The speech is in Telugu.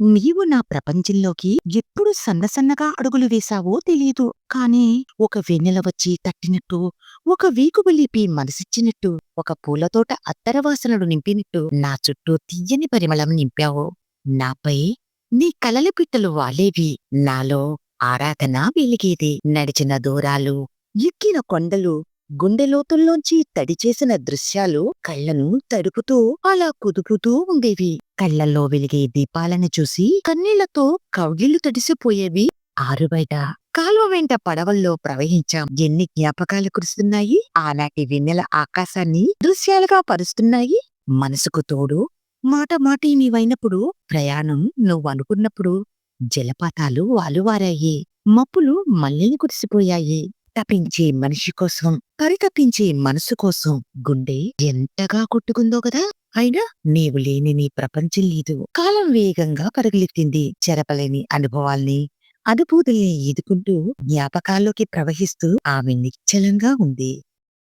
నీవు నా ప్రపంచంలోకి ఎప్పుడు సన్నసన్నగా అడుగులు వేశావో తెలియదు కాని ఒక వెన్నెల వచ్చి తట్టినట్టు ఒక వీకుబులిపి మనసిచ్చినట్టు ఒక పూలతోట అత్తరవాసనలు నింపినట్టు నా చుట్టూ తీయని పరిమళం నింపావు. నాపై నీ కలల పిట్టలు వాలేవి. నాలో ఆరాధన వెలిగేది. నడిచిన దూరాలు ఎక్కిన కొండలు గుండెలోతుల్లోంచి తడిచేసిన దృశ్యాలు కళ్ళను తడుపుతూ అలా కుదుపుతూ ఉండేవి. కళ్ళల్లో వెలిగే దీపాలను చూసి కన్నీళ్ళతో కౌగిళ్ళు తడిసిపోయేవి. ఆరుబయట కాలువ వెంట పడవల్లో ప్రవహించాం. ఎన్ని జ్ఞాపకాలు కురుస్తున్నాయి? ఆనాటి వెన్నెల ఆకాశాన్ని దృశ్యాలుగా పరుస్తున్నాయి. మనసుకు తోడు మాట మాటి నీవైనప్పుడు ప్రయాణం నువ్వనుకున్నప్పుడు జలపాతాలు వాలువారాయి. మప్పులు మళ్ళీ కురిసిపోయాయి. తపించే మనిషి కోసం పరితపించే మనసు కోసం గుండె ఎంతగా కొట్టుకుందో కదా! అయినా నీవు లేని నీ ప్రపంచం లేదు. కాలం వేగంగా పరుగులెత్తింది. చెరపలేని అనుభవాల్ని అనుభూతుల్ని ఈదుకుంటూ జ్ఞాపకాల్లోకి ప్రవహిస్తూ ఆమె నిశ్చలంగా ఉంది.